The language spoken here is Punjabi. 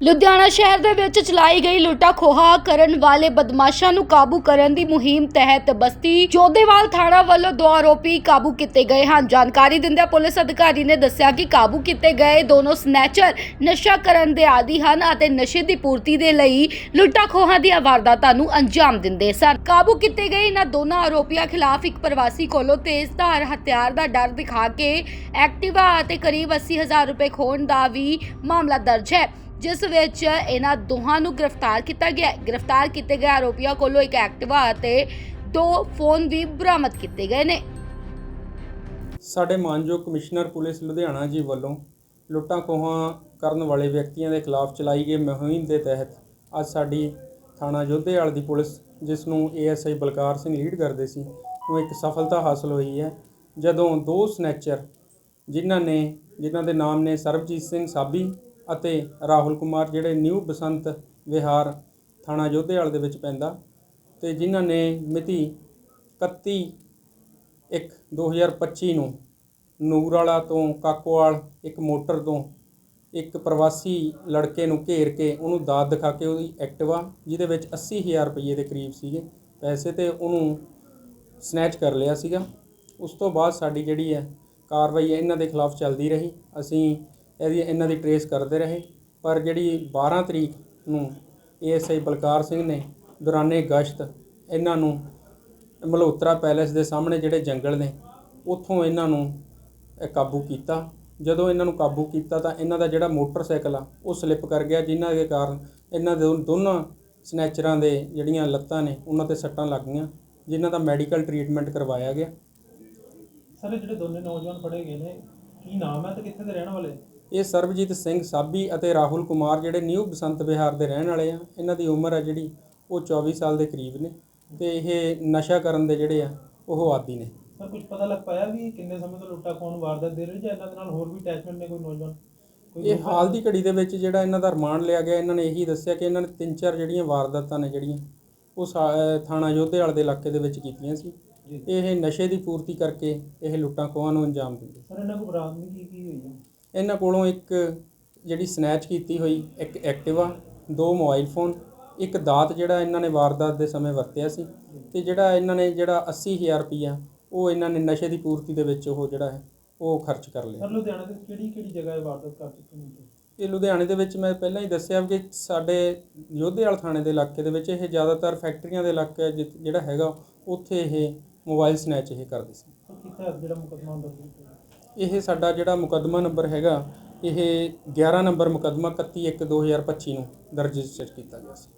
ਲੁਧਿਆਣਾ ਸ਼ਹਿਰ ਦੇ ਵਿੱਚ ਚਲਾਈ ਗਈ ਲੁੱਟਾ ਖੋਹਾ ਕਰਨ ਵਾਲੇ ਬਦਮਾਸ਼ਾਂ ਨੂੰ ਕਾਬੂ ਕਰਨ ਦੀ ਮੁਹਿੰਮ ਤਹਿਤ ਬਸਤੀ ਜੋਧੇਵਾਲ ਥਾਣਾ ਵੱਲੋਂ ਦੋ ਆਰੋਪੀ ਕਾਬੂ ਕੀਤੇ ਗਏ ਹਨ। ਜਾਣਕਾਰੀ ਦਿੰਦਿਆਂ ਪੁਲਿਸ ਅਧਿਕਾਰੀ ਨੇ ਦੱਸਿਆ ਕਿ ਕਾਬੂ ਕੀਤੇ ਗਏ ਦੋਨੋਂ ਸਨੈਚਰ ਨਸ਼ਾ ਕਰਨ ਦੇ ਆਦੀ ਹਨ ਅਤੇ ਨਸ਼ੇ ਦੀ ਪੂਰਤੀ ਦੇ ਲਈ ਲੁੱਟਾ ਖੋਹਾਂ ਦੀਆਂ ਵਾਰਦਾਤਾਂ ਨੂੰ ਅੰਜਾਮ ਦਿੰਦੇ ਸਨ। ਕਾਬੂ ਕੀਤੇ ਗਏ ਇਹਨਾਂ ਦੋਨਾਂ ਆਰੋਪੀਆਂ ਖਿਲਾਫ ਇੱਕ ਪ੍ਰਵਾਸੀ ਕੋਲੋਂ ਤੇਜ਼ਧਾਰ ਹਥਿਆਰ ਦਾ ਡਰ ਦਿਖਾ ਕੇ ਐਕਟਿਵਾ ਅਤੇ ਕਰੀਬ 80000 ਰੁਪਏ ਖੋਹਣ ਦਾ ਵੀ ਮਾਮਲਾ ਦਰਜ ਹੈ। ਜਿਸ ਵਿੱਚ ਇਹਨਾਂ ਦੋਹਾਂ ਨੂੰ ਗ੍ਰਿਫਤਾਰ ਕੀਤਾ ਗਿਆ ਗ੍ਰਿਫਤਾਰ ਕੀਤੇ ਗਏ ਆਰੋਪੀਆਂ ਕੋਲੋਂ ਇੱਕ ਐਕਟਿਵਾ ਅਤੇ ਦੋ ਫੋਨ ਵੀ ਬਰਾਮਦ ਕੀਤੇ ਗਏ ਨੇ। ਸਾਡੇ ਮਾਨਯੋਗ ਕਮਿਸ਼ਨਰ ਪੁਲਿਸ ਲੁਧਿਆਣਾ ਜੀ ਵੱਲੋਂ ਲੁੱਟਾਂ ਖੋਹਾਂ ਕਰਨ ਵਾਲੇ ਵਿਅਕਤੀਆਂ ਦੇ ਖਿਲਾਫ ਚਲਾਈ ਗਈ ਮੁਹਿੰਮ ਦੇ ਤਹਿਤ ਅੱਜ ਸਾਡੀ ਥਾਣਾ ਜੋਧੇਵਾਲ ਦੀ ਪੁਲਿਸ, ਜਿਸ ਨੂੰ ਏਐਸਆਈ ਬਲਕਾਰ ਸਿੰਘ ਲੀਡ ਕਰਦੇ ਸੀ, ਨੂੰ ਇੱਕ ਸਫਲਤਾ ਹਾਸਲ ਹੋਈ ਹੈ। ਜਦੋਂ ਦੋ ਸਨੈਚਰ ਜਿਨ੍ਹਾਂ ਨੇ ਜਿਨ੍ਹਾਂ ਦੇ ਨਾਮ ਨੇ ਸਰਬਜੀਤ ਸਿੰਘ ਸਾਬੀ ਅਤੇ ਰਾਹੁਲ ਕੁਮਾਰ ਜਿਹੜੇ ਨਿਊ ਬਸੰਤ ਵਿਹਾਰ ਥਾਣਾ ਜੋਧੇਵਾਲ ਦੇ ਵਿੱਚ ਪੈਂਦਾ ਤੇ ਜਿਨ੍ਹਾਂ ਨੇ ਮਿਤੀ 31 ਇੱਕ 2025 ਨੂੰ ਨੂਰਵਾਲਾ ਤੋਂ ਕਾਕੋਵਾਲ ਇੱਕ ਮੋਟਰ ਤੋਂ ਇੱਕ ਪ੍ਰਵਾਸੀ ਲੜਕੇ ਨੂੰ ਘੇਰ ਕੇ ਉਹਨੂੰ ਦਾਤ ਦਿਖਾ ਕੇ ਉਹਦੀ ਐਕਟਿਵਾ, ਜਿਹਦੇ ਵਿੱਚ 80000 ਰੁਪਏ ਦੇ ਕਰੀਬ ਸੀਗੇ, ਪੈਸੇ ਤੇ ਉਹਨੂੰ ਸਨੈਚ ਕਰ ਲਿਆ ਸੀਗਾ। ਉਸ ਤੋਂ ਬਾਅਦ ਸਾਡੀ ਜਿਹੜੀ ਹੈ ਕਾਰਵਾਈ ਇਹਨਾਂ ਦੇ ਖਿਲਾਫ ਚੱਲਦੀ ਰਹੀ। ਅਸੀਂ ਇਹਦੀ ਇਹਨਾਂ ਦੀ ਟਰੇਸ ਕਰਦੇ ਰਹੇ। ਪਰ ਜਿਹੜੀ 12 ਤਰੀਕ ਨੂੰ ਏਐਸਆਈ ਬਲਕਾਰ ਸਿੰਘ ਨੇ ਦੌਰਾਨੇ ਗਸ਼ਤ ਇਹਨਾਂ ਨੂੰ ਮਲਹੋਤਰਾ ਪੈਲੇਸ ਦੇ ਸਾਹਮਣੇ ਜਿਹੜੇ ਜੰਗਲ ਨੇ, ਉੱਥੋਂ ਇਹਨਾਂ ਨੂੰ ਕਾਬੂ ਕੀਤਾ। ਜਦੋਂ ਇਹਨਾਂ ਨੂੰ ਕਾਬੂ ਕੀਤਾ ਤਾਂ ਇਹਨਾਂ ਦਾ ਜਿਹੜਾ ਮੋਟਰਸਾਈਕਲ ਆ, ਉਹ ਸਲਿੱਪ ਕਰ ਗਿਆ, ਜਿਨ੍ਹਾਂ ਦੇ ਕਾਰਨ ਇਹਨਾਂ ਦੇ ਦੋਨਾਂ ਸਨੈਚਰਾਂ ਦੇ ਜਿਹੜੀਆਂ ਲੱਤਾਂ ਨੇ, ਉਹਨਾਂ ਤੇ ਸੱਟਾਂ ਲੱਗ ਗਈਆਂ, ਜਿਨ੍ਹਾਂ ਦਾ ਮੈਡੀਕਲ ਟਰੀਟਮੈਂਟ ਕਰਵਾਇਆ ਗਿਆ। ਸਰ ਜਿਹੜੇ ਦੋਨੇ ਨੌਜਵਾਨ ਫੜੇ ਗਏ ਨੇ, ਕੀ ਨਾਮ ਹੈ ਤੇ ਕਿੱਥੇ ਦੇ ਰਹਿਣ ਵਾਲੇ? ਇਹ ਸਰਬਜੀਤ ਸਿੰਘ ਸਾਬੀ ਅਤੇ ਰਾਹੁਲ ਕੁਮਾਰ ਜਿਹੜੇ ਨਿਊ ਬਸੰਤ ਵਿਹਾਰ ਦੇ ਰਹਿਣ ਵਾਲੇ ਆ ਇਹਨਾਂ ਦੀ ਉਮਰ ਹੈ ਜਿਹੜੀ ਉਹ 24 ਸਾਲ ਦੇ ਕਰੀਬ ਨੇ ਤੇ ਇਹ ਨਸ਼ਾ ਕਰਨ ਦੇ ਜਿਹੜੇ ਆ ਉਹ ਆਦੀ ਨੇ। ਸਰ ਕੁਝ ਪਤਾ ਲੱਗ ਪਾਇਆ ਵੀ ਕਿੰਨੇ ਸਮੇਂ ਤੋਂ ਲੁੱਟਾ ਖੋਣ ਵਾਰਦਾਤ ਦੇ ਰਹੇ ਜਾਂ ਇਹਨਾਂ ਦੇ ਨਾਲ ਹੋਰ ਵੀ ਅਟੈਚਮੈਂਟ ਨੇ ਕੋਈ ਨੌਜਵਾਨ? ਕੋਈ ਇਹ ਹਾਲ ਦੀ ਘੜੀ ਦੇ ਵਿੱਚ ਜਿਹੜਾ ਇਹਨਾਂ ਦਾ ਰਿਮਾਂਡ ਲਿਆ ਗਿਆ ਇਹਨਾਂ ਨੇ ਇਹੀ ਦੱਸਿਆ ਕਿ ਇਹਨਾਂ ਨੇ ਤਿੰਨ ਚਾਰ ਜਿਹੜੀਆਂ ਵਾਰਦਾਤਾਂ ਨੇ ਜਿਹੜੀਆਂ ਉਹ ਥਾਣਾ ਯੋਧੇਵਾਲ ਦੇ ਇਲਾਕੇ ਦੇ ਵਿੱਚ ਕੀਤੀਆਂ ਸੀ। ਇਹ ਨਸ਼ੇ ਦੀ ਪੂਰਤੀ ਕਰਕੇ ਇਹ ਲੁੱਟਾਂ ਖੋਹਾਂ ਨੂੰ ਅੰਜਾਮ ਦਿੰਦੇ। ਸਰ ਇਹਨਾਂ ਕੋਲ ਬਰਾਮਦਗੀ ਕੀ ਕੀ ਹੋਈ ਹੈ ਇਹਨਾਂ ਕੋਲੋਂ ਇੱਕ ਜਿਹੜੀ ਸਨੈਚ ਕੀਤੀ ਹੋਈ ਇੱਕ ਐਕਟਿਵਾ ਦੋ ਮੋਬਾਈਲ ਫੋਨ ਇੱਕ ਦਾਤ ਜਿਹੜਾ ਇਹਨਾਂ ਨੇ ਵਾਰਦਾਤ ਦੇ ਸਮੇਂ ਵਰਤਿਆ ਸੀ ਤੇ ਜਿਹੜਾ ਇਹਨਾਂ ਨੇ ਜਿਹੜਾ 80000 ਰੁਪਈਆ ਉਹ ਇਹਨਾਂ ਨੇ ਨਸ਼ੇ ਦੀ ਪੂਰਤੀ ਦੇ ਵਿੱਚ ਉਹ ਜਿਹੜਾ ਹੈ ਉਹ ਖਰਚ ਕਰ ਲਿਆ। ਸਰ ਲੁਧਿਆਣਾ ਦੇ ਕਿਹੜੀ ਕਿਹੜੀ ਜਗ੍ਹਾ ਇਹ ਵਾਰਦਾਤ ਕਰ ਚੁੱਕੇ ਨੇ? ਇਹ ਲੁਧਿਆਣੇ ਦੇ ਵਿੱਚ ਮੈਂ ਪਹਿਲਾਂ ਹੀ ਦੱਸਿਆ ਕਿ ਸਾਡੇ ਯੋਧੇਵਾਲ ਥਾਣੇ ਦੇ ਇਲਾਕੇ ਦੇ ਵਿੱਚ ਇਹ ਜ਼ਿਆਦਾਤਰ ਫੈਕਟਰੀਆਂ ਦੇ ਇਲਾਕੇ ਜਿਹੜਾ ਹੈਗਾ ਉੱਥੇ ਇਹ ਮੋਬਾਈਲ ਸਨੈਚ ਇਹ ਕਰਦੇ ਸੀ। ਕਿੱਥੇ ਜਿਹੜਾ ਮੁਕੱਦਮਾ ਦਰਜ ਇਹ ਸਾਡਾ ਜਿਹੜਾ ਮੁਕੱਦਮਾ ਨੰਬਰ ਹੈਗਾ, ਇਹ 11 ਨੰਬਰ ਮੁਕੱਦਮਾ 31 1 2025 ਨੂੰ ਦਰਜ ਰਜਿਸਟਰ ਕੀਤਾ ਗਿਆ ਸੀ।